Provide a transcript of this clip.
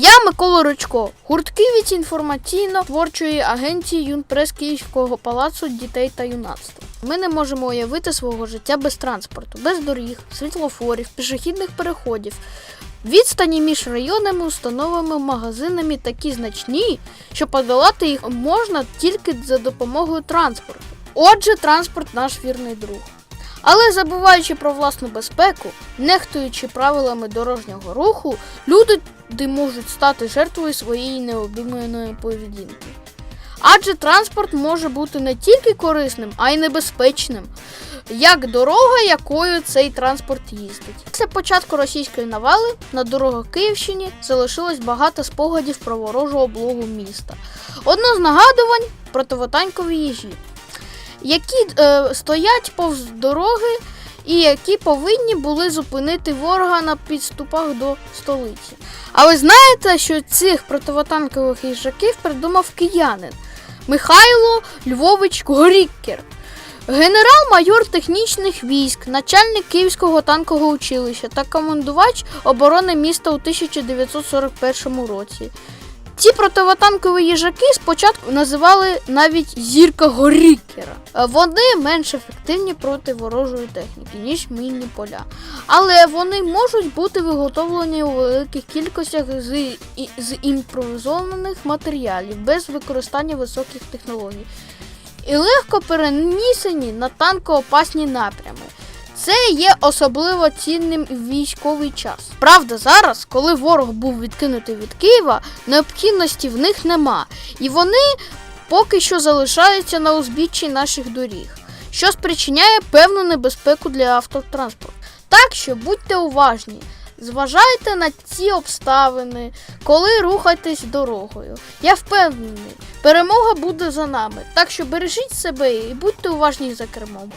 Я Микола Ричко, гуртківець інформаційно-творчої агенції Юнпрес Київського палацу дітей та юнацтва. Ми не можемо уявити свого життя без транспорту, без доріг, світлофорів, пішохідних переходів. Відстані між районними установами, магазинами такі значні, що подолати їх можна тільки за допомогою транспорту. Отже, транспорт наш вірний друг. Але забуваючи про власну безпеку, нехтуючи правилами дорожнього руху, люди можуть стати жертвою своєї необдуманої поведінки. Адже транспорт може бути не тільки корисним, а й небезпечним, як дорога, якою цей транспорт їздить. Після початку російської навали на дорогах Київщині залишилось багато спогадів про ворожу облогу міста. Одно з нагадувань противотанкові їжі, які е, стоять повз дороги і які повинні були зупинити ворога на підступах до столиці. А ви знаєте, що цих противотанкових їжаків придумав киянин Михайло Львович Горіккер. Генерал-майор технічних військ, начальник Київського танкового училища та командувач оборони міста у 1941 році. Ці противотанкові їжаки спочатку називали навіть зірка Горікера. Е, Вони менш ефективні проти ворожої техніки, ніж мінні поля. Але вони можуть бути виготовлені у великих кількостях з, з імпровізованих матеріалів без використання високих технологій і легко перенісені на танкоопасні напрями. Це є особливо цінним в військовий час. Правда, зараз, коли ворог був відкинутий від Києва, необхідності в них нема, і вони поки що залишаються на узбіччі наших доріг, що спричиняє певну небезпеку для автотранспорту. Так що будьте уважні. Зважайте на ці обставини, коли рухаєтесь дорогою. Я впевнений, перемога буде за нами. Так що бережіть себе і будьте уважні за кермом.